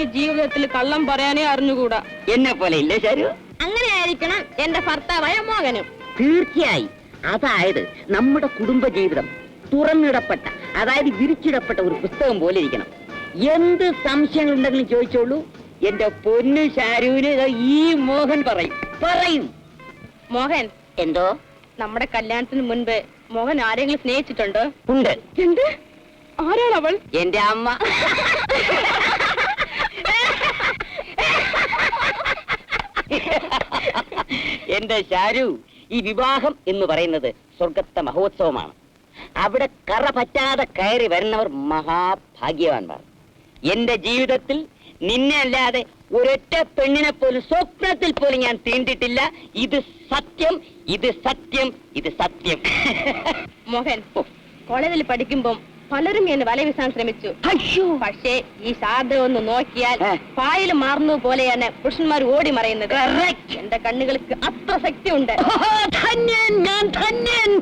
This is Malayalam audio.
എനിക്ക് ജീവിതത്തിൽ കള്ളം പറയാനേ അറിഞ്ഞുകൂടാ. എന്നെ പോലെ ഇല്ലേ ശരു? അങ്ങനെ ആയിരിക്കണം എന്റെ ഭർത്താവായ മോഹനും. തീർച്ചയായി. അതായത് നമ്മുടെ കുടുംബ ജീവിതം തുറന്നിടപ്പെട്ട അതായത് വിരിച്ചിടപ്പെട്ട ഒരു പുസ്തകം പോലെ ഇരിക്കണം. എന്ത് സംശയങ്ങൾ ഉണ്ടെങ്കിലും ചോദിച്ചോളൂ. എന്റെ പൊന്നു ദാ ഈ മോഹൻ പറയും. പറയും. മോഹൻ എന്തോ? നമ്മുടെ കല്യാണത്തിന് മുൻപ് മോഹൻ ആരെങ്കിലും സ്നേഹിച്ചിട്ടുണ്ടോ? ഉണ്ട്. എന്ത്? ആരാണവൾ എന്റെ അമ്മ. എന്റെ ഷാരു ഈ വിവാഹം എന്ന് പറയുന്നത് സ്വർഗത്തെ മഹോത്സവമാണ്. അവിടെ കറ പറ്റാതെ കയറി വരുന്നവർ മഹാഭാഗ്യവാന്മാർ. എന്റെ ജീവിതത്തിൽ നിന്നെ അല്ലാതെ ഒരൊറ്റ പെണ്ണിനെ പോലും സ്വപ്നത്തിൽ പോലും ഞാൻ തീണ്ടിട്ടില്ല. ഇത് സത്യം ഇത് സത്യം ഇത് സത്യം. മോഹൻ കോളേജിൽ പഠിക്കുമ്പം പലരും എന്നെ വല വീസാൻ ശ്രമിച്ചു. അയ്യോ. പക്ഷേ ഈ ശാരദ ഒന്ന് നോക്കിയാൽ. പായൽ മാറുന്നത് പോലെയാണ് പുരുഷന്മാർ ഓടി മറയുന്നത്. എന്റെ കണ്ണുകൾക്ക് അത്ര ശക്തിയുണ്ട്. ധന്യൻ ഞാൻ ധന്യൻ.